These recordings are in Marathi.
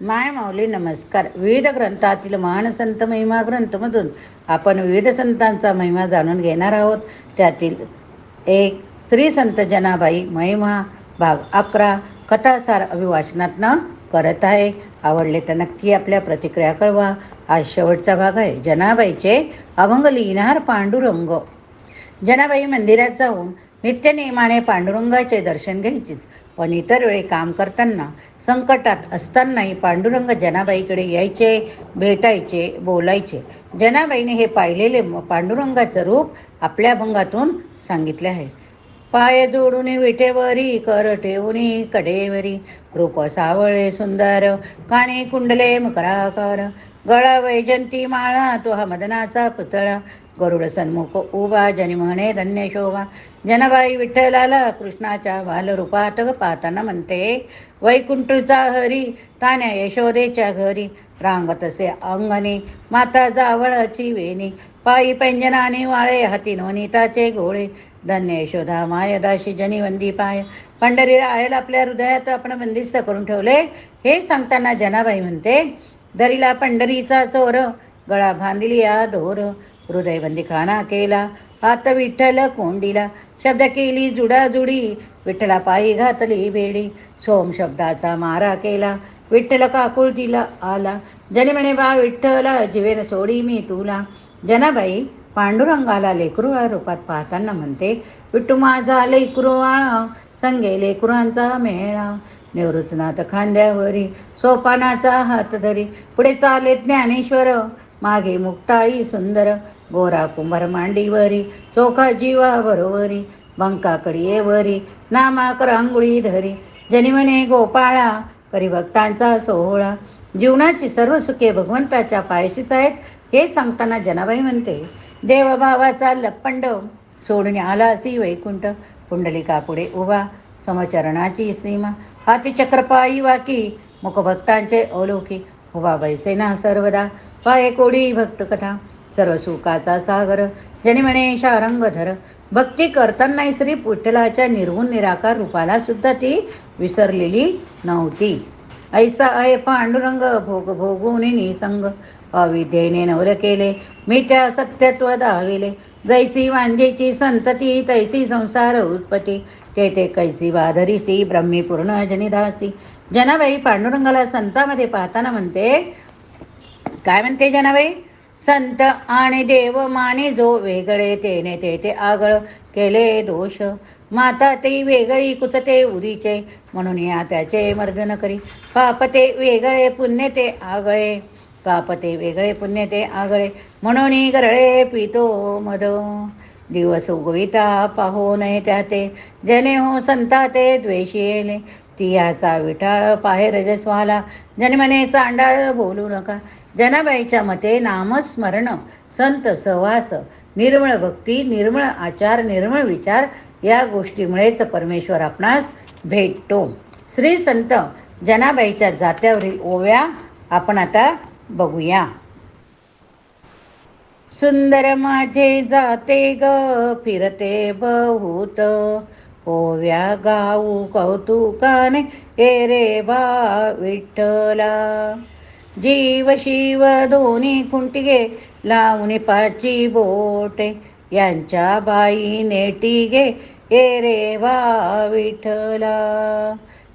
माय माऊली नमस्कार. विविध ग्रंथातील महान संत महिमा ग्रंथमधून आपण विविध संतांचा महिमा जाणून घेणार आहोत. त्यातील एक श्री संत जनाबाई महिमा भाग अकरा कथासार अभिवाचनातनं करत आहे. आवडले तर नक्की आपल्या प्रतिक्रिया कळवा. आज शेवटचा भाग आहे. जनाबाईचे अभंग लिहिणार पांडुरंग. जनाबाई मंदिरात जाऊन नित्यनियमाने पांडुरंगाचे दर्शन घ्यायचीच. पण इतर वेळी काम करताना संकटात असतानाही पांडुरंग जनाबाईकडे यायचे भेटायचे बोलायचे. जनाबाईने हे पाहिलेले पांडुरंगाचं रूप आपल्या अभंगातून सांगितले आहे. पाय जोडून विटेवरी कर ठेवून कडेवरी रूप सावळे सुंदर काने कुंडले मकराकार. गळा वैजंती माळा तो हा मदनाचा पुतळा. गरुड सन्मुख उभा जनी म्हणे धन्य शोभा जनबाई विठ्ठलाला कृष्णाच्या बालरूपात पाहताना म्हणते वैकुंठचा हरी तान्या यशोदेच्या घरी रांग तसे अंगणी माता जावळाची वेणी पायी पैंजनाने वाळे हाती नोनिताचे गोळे धन्य यशोदा मायदाशी जनी वंदी पाय पंढरी राहायला आपल्या हृदयात आपण बंदिस्त करून ठेवले. हे सांगताना जनाबाई म्हणते दरीला पंढरीचा चोर गळा बांधिली या धोर हृदयबंदी खाना केला हात विठ्ठल कोंडीला शब्द केली जुडाजुडी विठ्ठला पायी घातली बेडी सोम शब्दाचा मारा केला विठ्ठल काकुळतीला आला जनी म्हणे बा विठ्ठल जीवेन सोडी मी तुला. जनाबाई पांडुरंगाला लेकरुळा रूपात पाहताना म्हणते विठ्ठू माझा लेकरुळा संगे लेकरांचा मेळा. निवृत्तनाथ खांद्यावरी सोपानाचा हात धरी पुढे चाले ज्ञानेश्वर मागे मुक्ताई सुंदर गोरा कुंभार मांडीवरी चोखा जीवा बरोबरी बंकाकडीयेवरी नामाकर आंघोळी धरी. जनिमने गोपाळा करी भक्तांचा सोहळा. जीवनाची सर्व सुखे भगवंताच्या पायशीच आहेत हे सांगताना जनाबाई म्हणते देवभावाचा लप्पंड सोडून आला असी वैकुंठ पुंडलिका पुढे उभा समचरणाची सीमा. हाती चक्रपायी वाकी मुखभक्तांचे अवलोकी उभा बैसेना सर्वदा. पाये कोडी भक्तकथा सर्व सुखाचा सागर. जनी म्हणे शारंग भक्ती करताना श्री विठ्ठलाच्या निर्गुण निराकार रूपाला सुद्धा ती विसरलेली नव्हती. ऐसा अय पांडुरंग भोग भोगुनी निसंग. अविद्येने नवल केले मी त्या सत्यत्व दाविले जैसी वांजेची संतती तैसी संसार उत्पत्ती. ते ते कैसी बाधरीसी ब्रह्मी पूर्ण जनिदासी जनाबाई पांडुरंगाला संतामध्ये पाहताना म्हणते काय म्हणते जनाबाई? संत आणि देव माने जो वेगळे तेने ते ते आगळ केले दोष. माता ते वेगळी कुचते उरीचे म्हणून या त्याचे मर्दन करी. पाप ते वेगळे पुण्य ते आगळे. पाप ते वेगळे पुण्य ते आगळे. म्हणून गरळे पितो मद. दिवस उगविता पाहू नये त्या ते जने हो संता ते द्वेषी येले तियाचा विठाळ पाहे रजस्वाला जन्मने चांडाळ बोलू नका. जनाबाईच्या मते नामस्मरण संत सहवास निर्मळ भक्ती निर्मळ आचार निर्मळ विचार या गोष्टीमुळेच परमेश्वर आपणास भेटतो. श्री संत जनाबाईच्या जात्यावरील ओव्या आपण आता बघूया. सुंदर माझे जाते ग फिरते बहुत. ओव्या गाऊ कौतुकाने ए रे बा विठ्ठला. जीव शिव दोन्ही कुंटिगे लावणी पाची बोटे. यांच्या बाई नेटिगे ए रे बा विठ्ठला.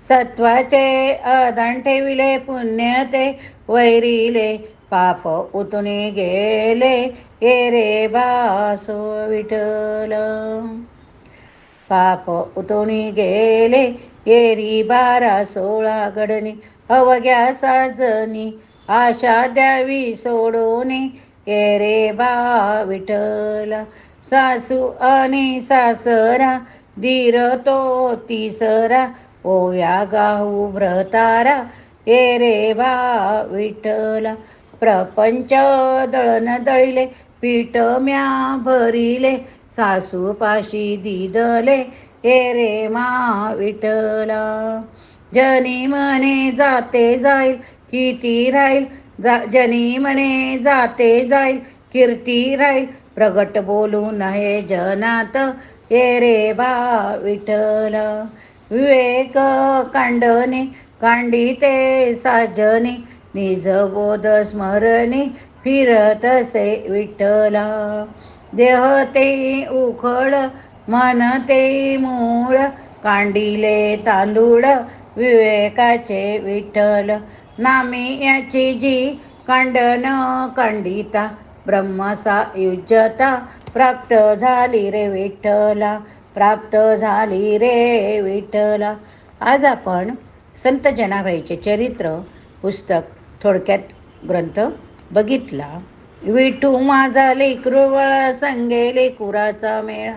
सत्वाचे अदान ठेविले पुण्य ते वैरिले. पाप उतुनी गेले एरे रे बासो विठल पाप उतोणी गेले एरी बारा सोळा गडणी अवघ्या साजनी आशा द्यावी सोडून एरे रे बा विठला सासू आणि सासरा धीर तो तिसरा ओव्या गाऊ व्रतारा एरे रे बा विठला प्रपंच दळण दळिले पीठ म्या भरिले सासू पाशी दिदले ए रे मा विठला जनी म्हणे जाते जाईल किती राहील? जा जनी म्हणे जाते जाईल कीर्ती राहील. प्रगट बोलू नये जनात ए रे बा विठला विवेक कांडणे कांडिते साजनी निज बोध स्मरणी फिरतसे विठ्ठला. देह ते उखळ मन ते मूळ कांडिले तांदूळ विवेकाचे विठ्ठल. नामी याची जी कांडन कांडिता ब्रह्मसा युज्यता प्राप्त झाली रे विठ्ठला प्राप्त झाली रे विठ्ठला. आज आपण संत जनाबाईचे चरित्र पुस्तक थोडक्यात ग्रंथ बघितला. विठू माझा लेकरुवळ संगे कुराचा मेळा.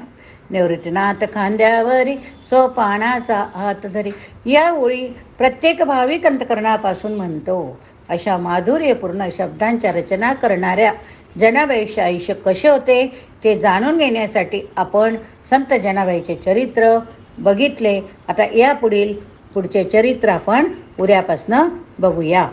निवृत्तीनाथ खांद्यावरी सोपानाचा हात धरी. या ओळी प्रत्येक भाविक अंतकरणापासून म्हणतो अशा माधुर्यपूर्ण शब्दांच्या रचना करणाऱ्या जनाबाईचे आयुष्य कसे होते ते जाणून घेण्यासाठी आपण संत जनाबाईचे चरित्र बघितले. आता यापुढील पुढचे चरित्र आपण उद्यापासनं बघूया.